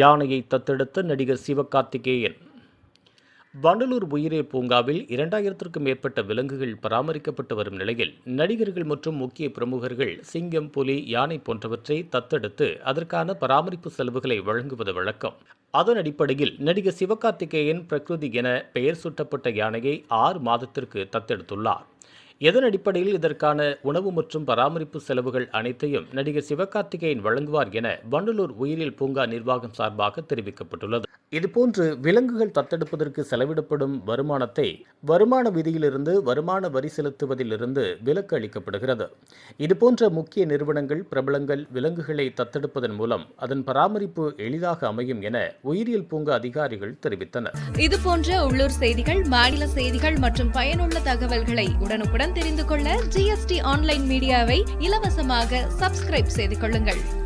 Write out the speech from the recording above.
யானையை தத்தெடுத்த நடிகர் சிவகார்த்திகேயன். வண்டலூர் உயிரே பூங்காவில் இரண்டாயிரத்திற்கும் மேற்பட்ட விலங்குகள் பராமரிக்கப்பட்டு வரும் நிலையில் நடிகர்கள் மற்றும் முக்கிய பிரமுகர்கள் சிங்கம் புலி யானை போன்றவற்றை தத்தெடுத்து அதற்கான பராமரிப்பு செலவுகளை வழங்குவது வழக்கம். அதன் அடிப்படையில் நடிகர் சிவகார்த்திகேயன் பிரகிருதி என பெயர் சூட்டப்பட்ட யானையை ஆறு மாதத்திற்கு தத்தெடுத்துள்ளார். எதன் அடிப்படையில் இதற்கான உணவு மற்றும் பராமரிப்பு செலவுகள் அனைத்தையும் நடிகர் சிவகார்த்திகேயன் வழங்குவார் என வண்டலூர் உயிரியல் பூங்கா நிர்வாகம் சார்பாக தெரிவிக்கப்பட்டுள்ளது. இதுபோன்று விலங்குகள் தத்தெடுப்பதற்கு செலவிடப்படும் வருமானத்தை வருமான விதியிலிருந்து வருமான வரி செலுத்துவதிலிருந்து விலக்கு அளிக்கப்படுகிறது. இதுபோன்ற முக்கிய நிறுவனங்கள் பிரபலங்கள் விலங்குகளை தத்தெடுப்பதன் மூலம் அதன் பராமரிப்பு எளிதாக அமையும் என உயிரியல் பூங்கா அதிகாரிகள் தெரிவித்தனர். இது போன்ற உள்ளூர் செய்திகள் மாநில செய்திகள் மற்றும் பயனுள்ள தகவல்களை உடனுக்குடன் தெரிந்து கொள்ள ஜிஎஸ்டி ஆன்லைன் மீடியாவை இலவசமாக சப்ஸ்கிரைப் செய்து கொள்ளுங்கள்.